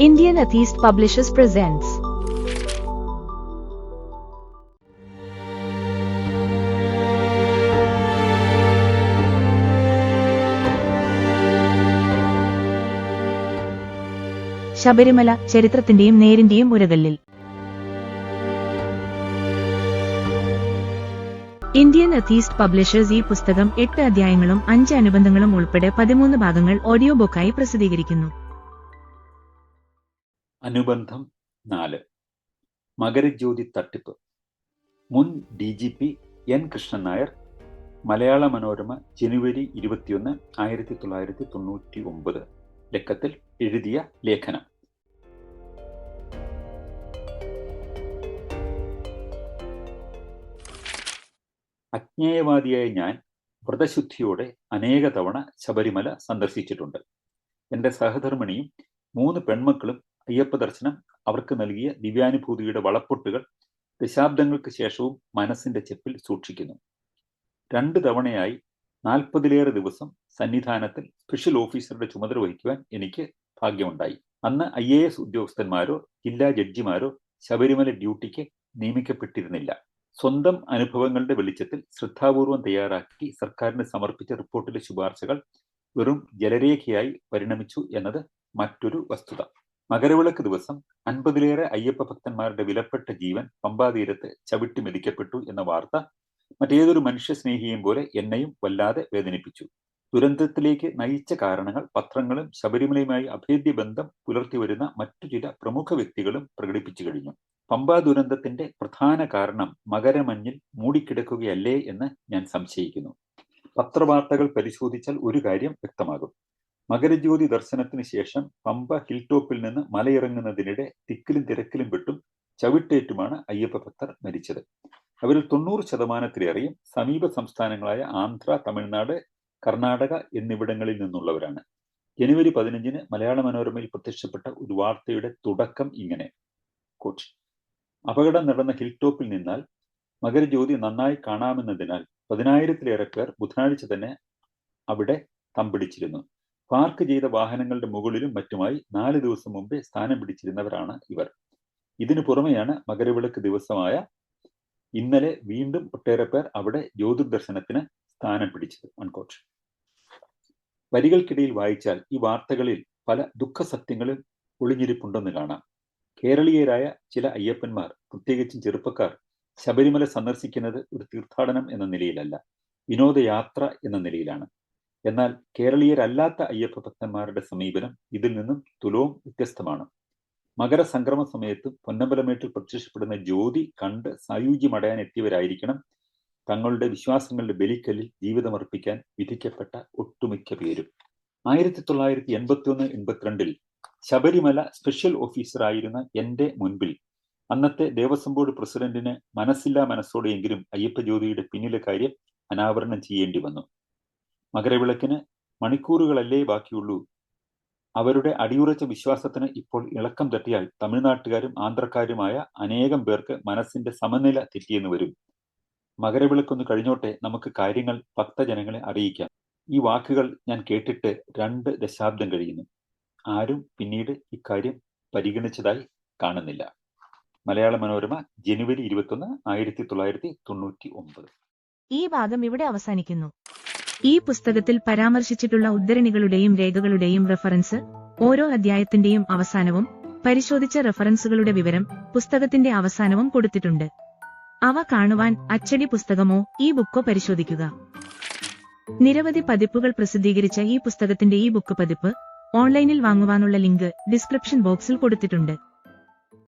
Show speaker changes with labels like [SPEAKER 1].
[SPEAKER 1] Indian Atheist Publishers presents. Sabarimala ചരിത്രത്തിന്റെയും നേരിന്റെയും ഉരകല്ലിൽ. Indian atheist publishers ഈ പുസ്തകം എട്ട് അധ്യായങ്ങളും അഞ്ച് അനുബന്ധങ്ങളും ഉൾപ്പെടെ പതിമൂന്ന് ഭാഗങ്ങൾ ഓഡിയോ ബുക്കായി പ്രസിദ്ധീകരിക്കുന്നു.
[SPEAKER 2] അനുബന്ധം നാല്. മകരജ്യോതി തട്ടിപ്പ്. മുൻ D G P N Krishnan Nair Malayala Manorama ജനുവരി ഇരുപത്തിയൊന്ന് ആയിരത്തി തൊള്ളായിരത്തി തൊണ്ണൂറ്റി ഒമ്പത്. ലക്കത്തിൽ എഴുതിയ ലേഖനം. അജ്ഞേയവാദിയായ ഞാൻ വ്രതശുദ്ധിയോടെ അനേക തവണ ശബരിമല സന്ദർശിച്ചിട്ടുണ്ട്. എന്റെ സഹധർമ്മിണിയും മൂന്ന് പെൺമക്കളും അയ്യപ്പ ദർശനം അവർക്ക് നൽകിയ ദിവ്യാനുഭൂതിയുടെ വളപ്പൊട്ടുകൾ ദശാബ്ദങ്ങൾക്ക് ശേഷവും മനസ്സിന്റെ ചെപ്പിൽ സൂക്ഷിക്കുന്നു. രണ്ട് തവണയായി നാൽപ്പതിലേറെ ദിവസം സന്നിധാനത്തിൽ സ്പെഷ്യൽ ഓഫീസറുടെ ചുമതല വഹിക്കുവാൻ എനിക്ക് ഭാഗ്യമുണ്ടായി. അന്ന് ഐ എ എസ് ഉദ്യോഗസ്ഥന്മാരോ ജില്ലാ ജഡ്ജിമാരോ ശബരിമല ഡ്യൂട്ടിക്ക് നിയമിക്കപ്പെട്ടിരുന്നില്ല. സ്വന്തം അനുഭവങ്ങളുടെ വെളിച്ചത്തിൽ ശ്രദ്ധാപൂർവം തയ്യാറാക്കി സർക്കാരിന് സമർപ്പിച്ച റിപ്പോർട്ടിലെ ശുപാർശകൾ വെറും ജലരേഖയായി പരിണമിച്ചു എന്നത് മറ്റൊരു വസ്തുത. മകരവിളക്ക് ദിവസം അൻപതിലേറെ അയ്യപ്പ ഭക്തന്മാരുടെ വിലപ്പെട്ട ജീവൻ പമ്പാതീരത്ത് ചവിട്ടി മെതിക്കപ്പെട്ടു എന്ന വാർത്ത മറ്റേതൊരു മനുഷ്യസ്നേഹിയെയും പോലെ എന്നെയും വല്ലാതെ വേദനിപ്പിച്ചു. ദുരന്തത്തിലേക്ക് നയിച്ച കാരണങ്ങൾ പത്രങ്ങളും ശബരിമലയുമായി അഭേദ്യ ബന്ധം പുലർത്തി വരുന്ന മറ്റു ചില പ്രമുഖ വ്യക്തികളും പ്രകടിപ്പിച്ചു കഴിഞ്ഞു. പമ്പാ ദുരന്തത്തിന്റെ പ്രധാന കാരണം മകരമഞ്ഞിൽ മൂടിക്കിടക്കുകയല്ലേ എന്ന് ഞാൻ സംശയിക്കുന്നു. പത്രവാർത്തകൾ പരിശോധിച്ചാൽ ഒരു കാര്യം വ്യക്തമാകും. മകരജ്യോതി ദർശനത്തിന് ശേഷം പമ്പ ഹിൽ ടോപ്പിൽ നിന്ന് മലയിറങ്ങുന്നതിനിടെ തിക്കിലും തിരക്കിലും വിട്ടും ചവിട്ടേറ്റുമാണ് അയ്യപ്പ ഭക്തർ മരിച്ചത്. അവരിൽ തൊണ്ണൂറ് ശതമാനത്തിലേറെയും സമീപ സംസ്ഥാനങ്ങളായ ആന്ധ്ര തമിഴ്നാട് കർണാടക എന്നിവിടങ്ങളിൽ നിന്നുള്ളവരാണ്. ജനുവരി പതിനഞ്ചിന് മലയാള മനോരമയിൽ പ്രത്യക്ഷപ്പെട്ട ഒരു വാർത്തയുടെ തുടക്കം ഇങ്ങനെ. കോച്ച് അപകടം നടന്ന ഹിൽ ടോപ്പിൽ നിന്നാൽ മകരജ്യോതി നന്നായി കാണാമെന്നതിനാൽ പതിനായിരത്തിലേറെ പേർ ബുധനാഴ്ച തന്നെ അവിടെ തമ്പിടിച്ചിരുന്നു. പാർക്ക് ചെയ്ത വാഹനങ്ങളുടെ മുകളിലും മറ്റുമായി നാല് ദിവസം മുമ്പേ സ്ഥാനം പിടിച്ചിരുന്നവരാണ് ഇവർ. ഇതിനു പുറമെയാണ് മകരവിളക്ക് ദിവസമായ ഇന്നലെ വീണ്ടും ഒട്ടേറെ പേർ അവിടെ ജ്യോതിർദർശനത്തിന് സ്ഥാനം പിടിച്ചത്. അൺകോട്ട് വരികൾക്കിടയിൽ വായിച്ചാൽ ഈ വാർത്തകളിൽ പല ദുഃഖസത്യങ്ങളും ഒളിഞ്ഞിരിപ്പുണ്ടെന്ന് കാണാം. കേരളീയരായ ചില അയ്യപ്പന്മാർ പ്രത്യേകിച്ചും ചെറുപ്പക്കാർ ശബരിമല സന്ദർശിക്കുന്നത് ഒരു തീർത്ഥാടനം എന്ന നിലയിലല്ല വിനോദയാത്ര എന്ന നിലയിലാണ്. എന്നാൽ കേരളീയരല്ലാത്ത അയ്യപ്പ ഭക്തന്മാരുടെ സമീപനം ഇതിൽ നിന്നും തുലവും വ്യത്യസ്തമാണ്. മകരസംക്രമ സമയത്ത് പൊന്നമ്പലമേട്ടിൽ പ്രത്യക്ഷപ്പെടുന്ന ജ്യോതി കണ്ട് സായുജ്യമടയാൻ എത്തിയവരായിരിക്കണം തങ്ങളുടെ വിശ്വാസങ്ങളുടെ ബലിക്കല്ലിൽ ജീവിതമർപ്പിക്കാൻ വിധിക്കപ്പെട്ട ഒട്ടുമിക്ക പേരും. ആയിരത്തി തൊള്ളായിരത്തി എൺപത്തി ഒന്ന് എൺപത്തിരണ്ടിൽ ശബരിമല സ്പെഷ്യൽ ഓഫീസറായിരുന്ന എന്റെ മുൻപിൽ അന്നത്തെ ദേവസ്വം ബോർഡ് പ്രസിഡന്റിന് മനസ്സില്ലാ മനസ്സോടെയെങ്കിലും അയ്യപ്പ ജ്യോതിയുടെ പിന്നിലെ കാര്യം അനാവരണം ചെയ്യേണ്ടി വന്നു. മകരവിളക്കിന് മണിക്കൂറുകളല്ലേ ബാക്കിയുള്ളൂ. അവരുടെ അടിയുറച്ച വിശ്വാസത്തിന് ഇപ്പോൾ ഇളക്കം തട്ടിയാൽ തമിഴ്നാട്ടുകാരും ആന്ധ്രക്കാരുമായ അനേകം പേർക്ക് മനസ്സിന്റെ സമനില തെറ്റിയെന്ന് വരും. മകരവിളക്കൊന്ന് കഴിഞ്ഞോട്ടെ നമുക്ക് കാര്യങ്ങൾ ഭക്തജനങ്ങളെ അറിയിക്കാം. ഈ വാക്കുകൾ ഞാൻ കേട്ടിട്ട് രണ്ട് ദശാബ്ദം കഴിയുന്നു. ആരും പിന്നീട് ഇക്കാര്യം പരിഗണിച്ചതായി കാണുന്നില്ല. മലയാള മനോരമ ജനുവരി ഇരുപത്തൊന്ന് ആയിരത്തി തൊള്ളായിരത്തി തൊണ്ണൂറ്റി ഒമ്പത്.
[SPEAKER 1] ഈ ഭാഗം ഇവിടെ അവസാനിക്കുന്നു. ഈ പുസ്തകത്തിൽ പരാമർശിച്ചിട്ടുള്ള ഉദ്ധരണികളുടെയും രേഖകളുടെയും റെഫറൻസ് ഓരോ അധ്യായത്തിന്റെയും അവസാനവും പരിശോധിച്ച റെഫറൻസുകളുടെ വിവരം പുസ്തകത്തിന്റെ അവസാനവും കൊടുത്തിട്ടുണ്ട്. അവ കാണുവാൻ അച്ചടി പുസ്തകമോ ഈ ബുക്കോ പരിശോധിക്കുക. നിരവധി പതിപ്പുകൾ പ്രസിദ്ധീകരിച്ച ഈ പുസ്തകത്തിന്റെ ഈ ബുക്ക് പതിപ്പ് ഓൺലൈനിൽ വാങ്ങുവാനുള്ള ലിങ്ക് ഡിസ്ക്രിപ്ഷൻ ബോക്സിൽ കൊടുത്തിട്ടുണ്ട്.